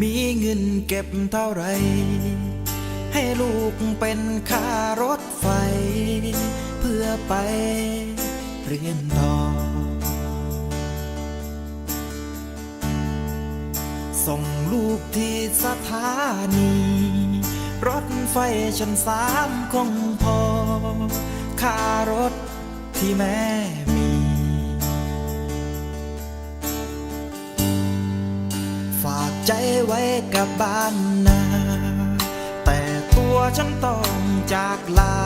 มีเงินเก็บเท่าไร ให้ลูกเป็นค่ารถไฟ เพื่อไปเรียนต่อ ส่งลูกที่สถานี รถไฟชั้นสามคงพอ ค่ารถที่แม่ ใจไว้กับบ้านนา แต่ตัวฉันต้องจากลา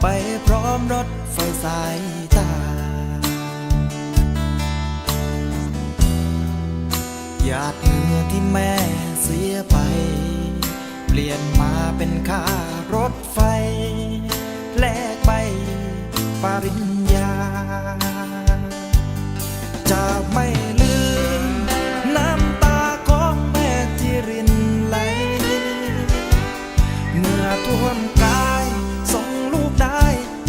ไปพร้อมรถไฟสายตา หยาดเหงื่อที่แม่เสียไป เปลี่ยนมาเป็นค่ารถไฟ กายส่งลูกได้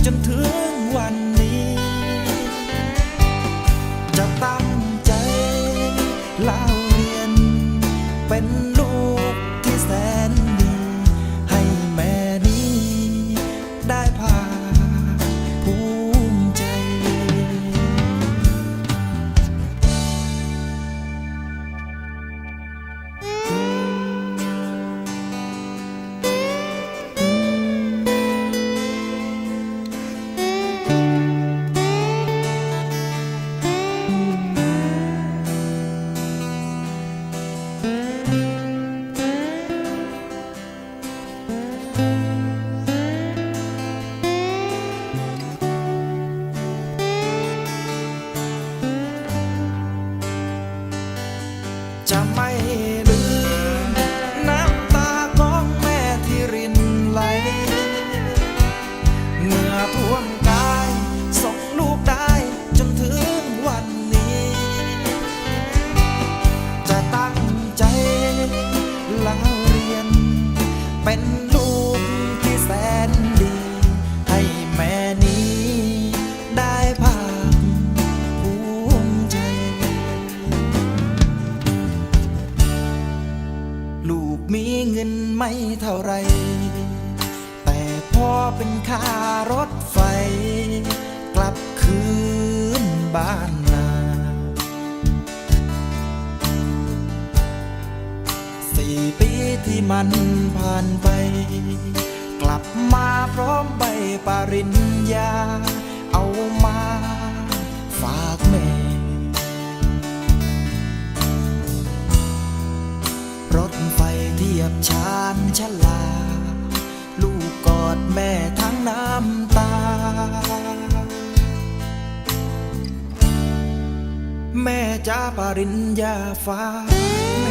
จนถึงวันนี้ จะตั้งใจลา เป็นลูกที่แสนดี ให้แม่นี้ได้ภาคภูมิใจ ลูกมีเงินไม่เท่าไร แต่พอเป็นค่ารถไฟ กลับคืนบ้าน สี่ปีที่มันผ่านไป กลับมาพร้อมใบปริญญา เอามาฝากแม่รถไฟเทียบชานชลา ลูกกอดแม่ทั้งน้ำตา แม่จ้าปริญญาฟ้าแม่